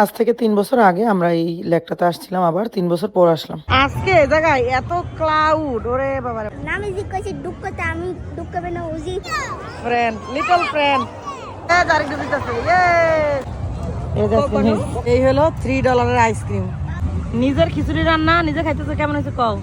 আজ থেকে তিন বছর আগে আমরা এই লেকটাতে আসছিলাম আবার তিন বছর পর আসলাম। আজকে জায়গায় এত ক্লাউড ওরে বাবা নামে যে কইছে ডুব করতে আমি ডুব করবে না উজি ফ্রেন্ড লিটল ফ্রেন্ড এই হলো থ্রি ডলারের আইসক্রিম নিজের খিচুড়ি রান্না নিজে খাইতেছে কেমন হয়েছে কও?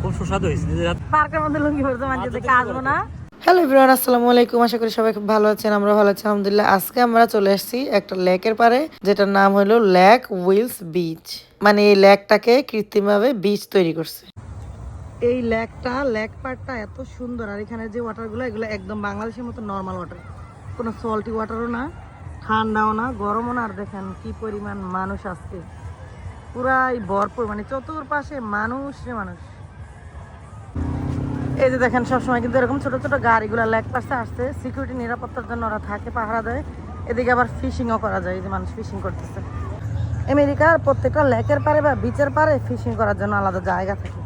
খুব সুস্বাদু হয়েছে নিজের পার্কের মধ্যে লুঙ্গি পড়তে মানছে দেখে আসব না? হ্যালো এভরিওয়ান আসসালামু আলাইকুম। আশা করি সবাই ভালো আছেন আমরা ভালো আছি, আলহামদুলিল্লাহ। আজকে আমরা চলে এসেছি একটা লেকের পারে যেটার নাম হলো লেক উইলস বিচ মানে এই লেকটাকে কৃত্রিমভাবে বিচ তৈরি করছে। এই লেকটা, লেক পার্কটা এত সুন্দর, আর এখানে যে ওয়াটারগুলো এগুলো একদম বাংলাদেশের মতো নর্মাল ওয়াটার কোনো সল্টি ওয়াটারও না, ঠান্ডাও না, গরমও না। আর দেখেন কি পরিমাণ মানুষ আসছে পুরাই ভরপুর মানে চতুর্পাশে মানুষ রে মানুষ। এই যে দেখেন, সবসময় কিন্তু এরকম ছোট ছোট গাড়িগুলো লেক পাশে আসছে। সিকিউরিটি নিরাপত্তার জন্য ওরা থাকে, পাহারা দেয়। এদিকে আবার ফিশিংও করা যায়, এই যে মানুষ ফিশিং করতেছে। আমেরিকার প্রত্যেকটা লেকের পারে বা বিচের পারে ফিশিং করার জন্য আলাদা জায়গা থাকে।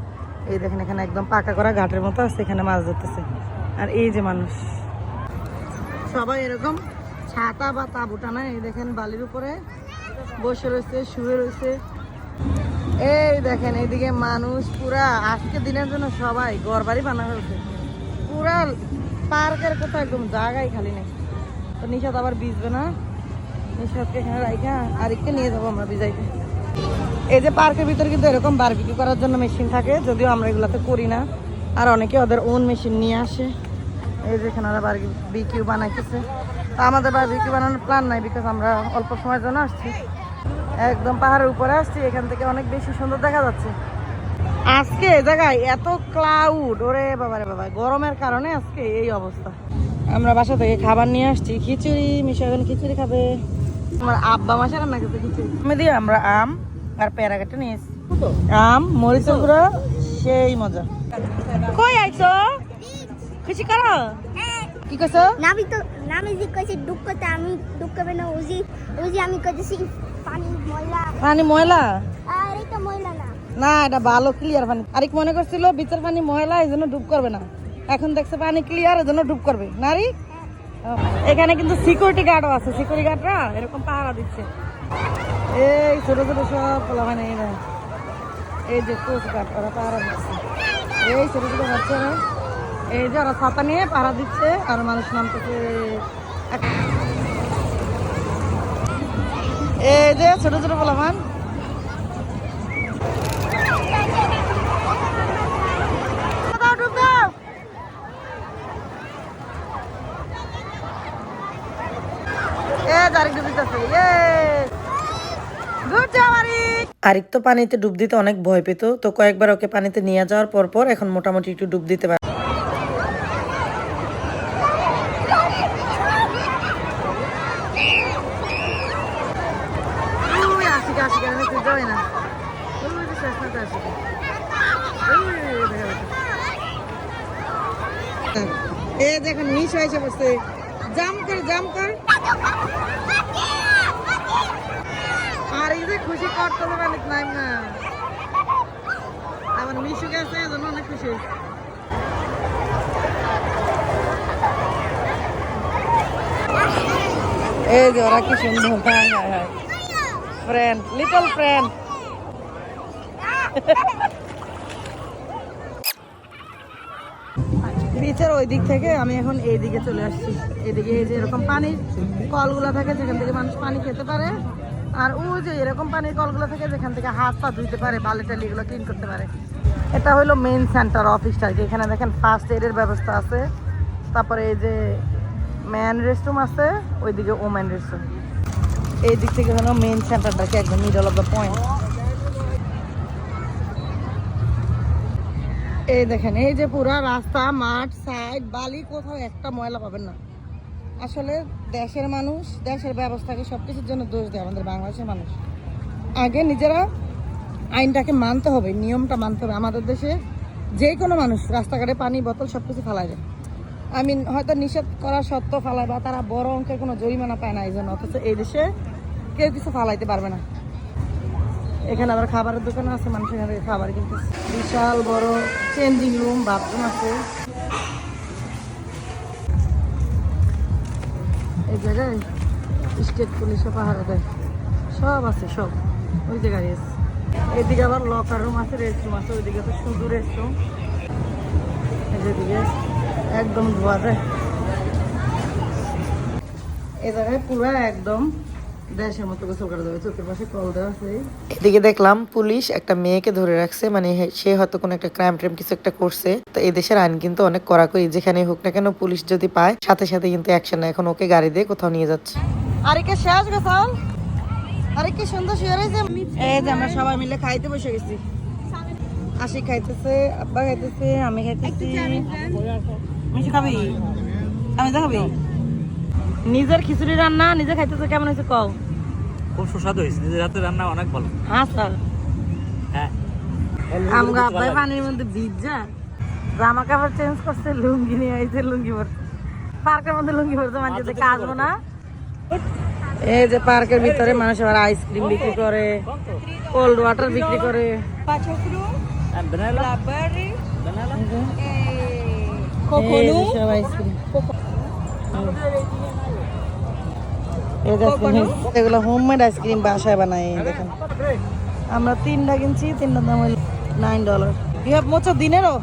এই দেখেন, এখানে একদম পাকা করা ঘাটের মতো আছে, এখানে মাছ ধরতেছে। আর এই যে মানুষ। সবাই এরকম ছাতা বা তাঁবু টানা এই দেখেন বালির উপরে বসে রয়েছে, শুয়ে রয়েছে। এই দেখেন, এইদিকে মানুষ পুরা, আজকে দিনের জন্য সবাই ঘর বাড়ি বানা হয়েছে। পুরা পার্কের কোথাও একদম জায়গাই খালি নেই। তো নিশাদ আবার ভিজবে না? নিশাদকে এখানে রাইখা, আরেককে নিয়ে যাব আমরা ভিজাইতে। এই যে পার্কের ভিতরে কিন্তু এরকম বারবিকিউ করার জন্য মেশিন থাকে, যদিও আমরা এগুলাতে করি না। আর অনেকে ওদের ওন মেশিন নিয়ে আসে। এই যে এখানে ওরা বারবিকিউ বানাইতেছে। তা আমাদের বারবিকিউ বানানোর প্ল্যান নাই বিকজ আমরা অল্প সময়ের জন্য আসছি। একদম পাহাড়ের উপরে আসছি এখান থেকে অনেক বেশি সুন্দর দেখা যাচ্ছে। আজকে এই জায়গায় এত ক্লাউড ওরে বাবা রে বাবা গরমের কারণে আজকে এই অবস্থা। আমরা বাসা থেকে খাবার নিয়ে আসছি খিচুড়ি মিশা এখন খিচুড়ি খাবে। আমার আব্বা মাসে রান্না করতে খিচুড়ি? আমি দিয়ে আমরা আম আর প্যারাগাটা নিয়ে এসছি। আম মরিচ গুঁড়ো সেই মজা। কই আইছো? খুশি করো? কি কইছো নামি তো নামে যে কইছে ডুব করতে আমি ডুব করবে না উজি উজি আমি কইছি পানি পানি ময়লা? ময়লা না। এটা ভালো ক্লিয়ার পানি। আরেক মনে করছিল বিচের পানি ময়লা এই জন্য ডুব করবে না। এখন দেখছে পানি ক্লিয়ার এই জন্য ডুব করবে। নারী এখানে কিন্তু সিকিউরিটি গার্ডও আছে। সিকিউরিটি গার্ডরা এরকম পাহারা দিচ্ছে। এই ছোট ছোট সব পোলা মানে এই যে কোচ গার্ড ওরা পাহারা দিচ্ছে। এই ছোট ছোট বাচ্চারা। এই যে ওরা ছাতা নিয়ে পাহারা দিচ্ছে আর মানুষ নামতেছে। এই যে ছোট ছোট পোলা মান দাও, ডুব দাও। এ, আরেক ডুব দিতেছে, yes! Good job, Arik. তো পানিতে ডুব দিতে অনেক ভয় পেত তো কয়েকবার ওকে পানিতে নিয়ে যাওয়ার পর পর এখন মোটামুটি একটু ডুব দিতে পারে। এ দেখেন নিচে এসে বসছে জাম কর জাম কর। খুশি করতে অনেক নাই না। আমার মিশু গেছে, এই জন্য অনেক খুশি। এই যে ওরা কি সুন্দর ফ্রেন্ড লিটল ফ্রেন্ড বিচের ওই দিক থেকে আমি এখন এই দিকে চলে আসছি। এদিকে এই যে এরকম পানির কলগুলো থাকে, যেখান থেকে মানুষ পানি খেতে পারে আর ওই যে এরকম পানির কলগুলো থাকে যেখান থেকে হাত পা ধুইতে পারে, বালি টালি এগুলো ক্লিন করতে পারে। এটা হলো মেন সেন্টার অফিসটা আর কি এখানে দেখেন ফার্স্ট এডের ব্যবস্থা আছে। তারপরে এই যে ম্যান রেস্টরুম আছে, ওইদিকে ওম্যান রেস্টরুম এই দিক থেকে হলো মেইন সেন্টারটাকে একদম মিডল অফ দ্য পয়েন্ট এই দেখেন, এই যে পুরা রাস্তা, মাঠ সাইড বালি, কোথাও একটা ময়লা পাবেন না। আসলে দেশের মানুষ, দেশের ব্যবস্থাকে সব কিছুর জন্য দোষ দেয় আমাদের বাংলাদেশের মানুষ। আগে নিজেরা আইনটাকে মানতে হবে, নিয়মটা মানতে হবে। আমাদের দেশে যে কোনো মানুষ রাস্তাঘাটে পানি, বোতল সব কিছু ফেলা যায় আমি হয়তো নিষেধ করা সত্ত্বেও ফালায় বা তারা বড় অঙ্কের কোনো জরিমানা পায় না এই জন্য, অথচ এই দেশে কেউ কিছু ফালাইতে পারবে না। এখানে আবার খাবারের দোকান আছে, মানুষ এখান খাবার কিনতে বিশাল বড় চেঞ্জিং রুম বাথরুম আছে। এই জায়গায় স্টেট পুলিশে পাহারা দেয়। সব আছে, সব। ওই জায়গায় গাড়ি এদিকে আবার লকার রুম আছে রেস্ট আছে, ওইদিকে তো শুধু রেস্ট এদিকে একদম ধোয়া যায় এ জায়গায় পুরো একদম দেশের মতো গোসল করা যাবে চতুর্পাশে কল দেওয়া আছে। এদিকে দেখলাম পুলিশ একটা মেয়েকে ধরে রাখছে মানে সে হয়তো কোনো একটা ক্রাইম ট্রাইম কিছু একটা করছে। তো এই দেশের আইন কিন্তু অনেক কড়াকড়ি যেখানে হোক না কেন পুলিশ যদি পায় সাথে সাথে কিন্তু অ্যাকশন এখন ওকে গাড়ি দিয়ে কোথাও নিয়ে যাচ্ছে। আরে কে শেষ গোসল? আরে কি সুন্দর শুয়ে রয়েছে। এই যে আমরা সবাই মিলে খাইতে বসে গেছি। আশি খাইতেছে আব্বা খাইতেছে আমি খাইতেছি। মিশু খাবি? আমি তো খাবি। নিজের খিচুড়ি রান্না নিজে খাইতেছে কেমন হয়েছে কও? খুব সুস্বাদু হয়েছে নিজের হাতে রান্না অনেক ভালো। হ্যাঁ স্যার। হ্যাঁ। আমগো আব্বাই পানির মধ্যে ভিজা জামা কাপড় চেঞ্জ করছে লুঙ্গি নিয়ে আইছে লুঙ্গি পর পার্কের মধ্যে লুঙ্গি পরছে মানুষ দেখে আসব না। এই যে পার্কের ভিতরে মানুষ আবার আইসক্রিম বিক্রি করে কোল্ড ওয়াটার বিক্রি করে। সব আইসক্রিম এগুলো হোমমেড আইসক্রিম বাসায় বানাই দেখেন। আমরা তিনটা কিনছি তিনটার দাম হইল নাইন ডলার ইউ হ্যাভ মোচো দিনেরও?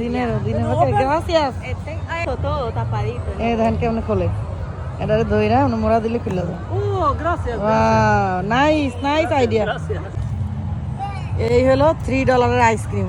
দিনেরও দিনেরও গ্রাসিয়াস এই ধান কেমন খোলে। এটারে ধইরা মোরা দিলে খুলে দেয়। gracias. Wow nice nice idea এই হলো থ্রি ডলারের আইসক্রিম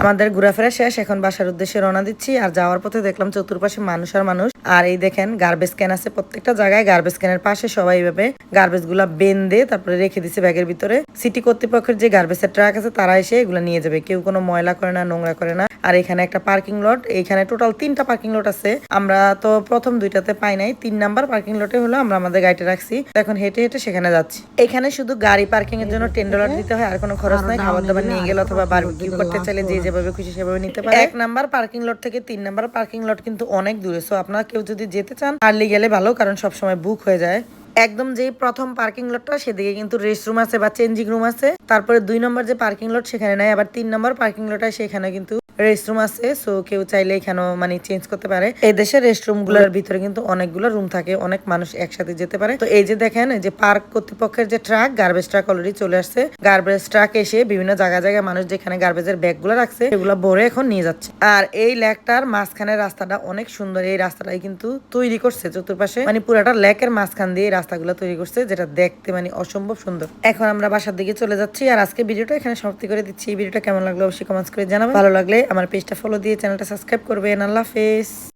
আমাদের ঘোরাফেরা শেষ এখন বাসার উদ্দেশ্যে রওনা দিচ্ছি। আর যাওয়ার পথে দেখলাম চতুর্পাশে মানুষ আর মানুষ। আর এই দেখেন গার্বেজ ক্যান আছে প্রত্যেকটা জায়গায়। গার্বেজ ক্যানের পাশে সবাই এইভাবে গার্বেজগুলা বেঁধে তারপরে রেখে দিছে ব্যাগের ভিতরে। সিটি কর্তৃপক্ষের যে গার্বেজের ট্রাক আছে তারা এসে এগুলো নিয়ে যাবে। কেউ কোনো ময়লা করে না নোংরা করে না। আর এখানে একটা পার্কিং লট এখানে টোটাল তিনটা পার্কিং লট আছে। আমরা তো প্রথম দুইটাতে পাই নাই। তিন নাম্বার পার্কিং লটে হলো আমরা আমাদের গাড়িটা রাখছি। এখন হেঁটে হেঁটে সেখানে যাচ্ছি। এখানে শুধু গাড়ি পার্কিং এর জন্য টেন ডলার দিতে হয়। আর কোনো খরচ নাই। খাবার দাবার নিয়ে গেলে অথবা বারবিকিউ করতে চাইলে যে যেভাবে খুশি সেভাবে নিতে পারে। এক নাম্বার পার্কিং লট থেকে তিন নাম্বার পার্কিং লট কিন্তু অনেক দূরে। সো আপনারা কেউ যদি যেতে চান আর্লি গেলে ভালো, কারণ সবসময় বুক হয়ে যায়। একদম যেই প্রথম পার্কিং লটটা সেদিকে কিন্তু রেস্ট রুম আছে বা চেঞ্জিং রুম আছে। তারপরে দুই নম্বর যে পার্কিং লট সেখানে নাই। আবার তিন নম্বর পার্কিং লটটা সেখানে কিন্তু রেস্ট রুম আছে সো কেউ চাইলে এখানেও মানে চেঞ্জ করতে পারে। এই দেশের রেস্ট রুমগুলোর ভিতরে কিন্তু অনেকগুলো রুম থাকে, অনেক মানুষ একসাথে যেতে পারে। তো এই যে দেখেন যে পার্ক কর্তৃপক্ষের যে ট্রাক গার্বেজ ট্রাক অলরেডি চলে আসছে। গার্বেজ ট্রাক এসে বিভিন্ন জায়গায় জায়গায় মানুষ যেখানে গার্বেজের ব্যাগগুলো রাখছে, সেগুলো ভরে এখন নিয়ে যাচ্ছে। আর এই লেকটার মাঝখানের রাস্তাটা অনেক সুন্দর, এই রাস্তাটাই কিন্তু তৈরি করছে চতুর্পাশে। মানে পুরাটা লেকের মাঝখান দিয়ে রাস্তাগুলো তৈরি করছে, যেটা দেখতে মানে অসম্ভব সুন্দর। এখন আমরা বাসার দিকে চলে যাচ্ছি, আর আজকে ভিডিওটা এখানে সমাপ্তি করে দিচ্ছি। এই ভিডিওটা কেমন লাগল অবশ্যই কমেন্টস করে জানাবেন। ভালো লাগলে আমার পেজটা ফলো দিয়ে চ্যানেলটা সাবস্ক্রাইব করবেন। আল্লাহ হাফেজ।